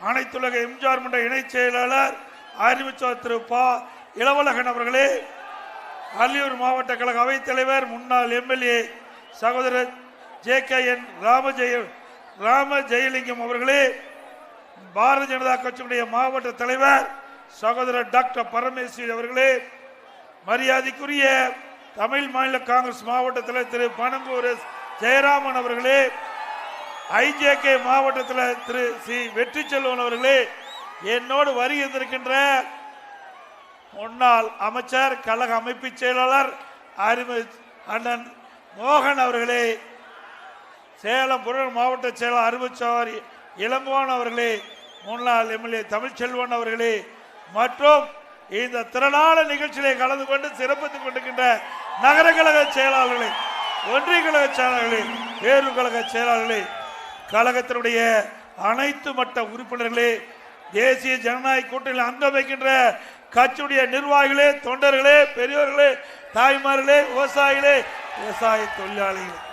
அனைத்துலக எம்ஜிஆர் மன்ற இணைச் செயலாளர் அறிவிச்சவர் திரு பா. இளவழகன் அவர்களே அரியூர் மாவட்ட கழக அவைத் தலைவர் முன்னாள் எம்எல்ஏ சகோதரர் J K N Ramajeya Rama Jayalingam அவர்களே பாரதிய ஜனதா கட்சியினுடைய மாவட்ட தலைவர் சகோதரர் டாக்டர் பரமேஸ்வரி அவர்களே மரியாதைக்குரிய தமிழ் மாநில காங்கிரஸ் மாவட்ட தலைவர் திரு பனங்கூர் ஜெயராமன் அவர்களே ஐஜேகே மாவட்டத்தில் திரு சி வெற்றி செல்வன் அவர்களே என்னோடு வருகின்றிருக்கின்ற முன்னாள் அமைச்சர் கழக அமைப்பு செயலாளர் அறிவு அண்ணன் மோகன் அவர்களே சேலம் புறநகர் மாவட்ட செயலாளர் அறிவுச்சவாரி இளங்கோவன் அவர்களே முன்னாள் எம்எல்ஏ தமிழ்ச்செல்வன் அவர்களே மற்றும் இந்த திறனாள நிகழ்ச்சியிலே கலந்து கொண்டு சிறப்பித்துக் கொண்டிருக்கின்ற நகர கழக செயலாளர்களே ஒன்றிய கழக செயலாளர்களே பேரு கழக செயலாளர்களே கழகத்தினுடைய அனைத்து மட்ட உறுப்பினர்களே தேசிய ஜனநாயக கூட்டணியில் அங்கம் வைக்கின்ற கட்சியுடைய நிர்வாகிகளே தொண்டர்களே பெரியோர்களே தாய்மார்களே விவசாயிகளே விவசாய தொழிலாளிகளே.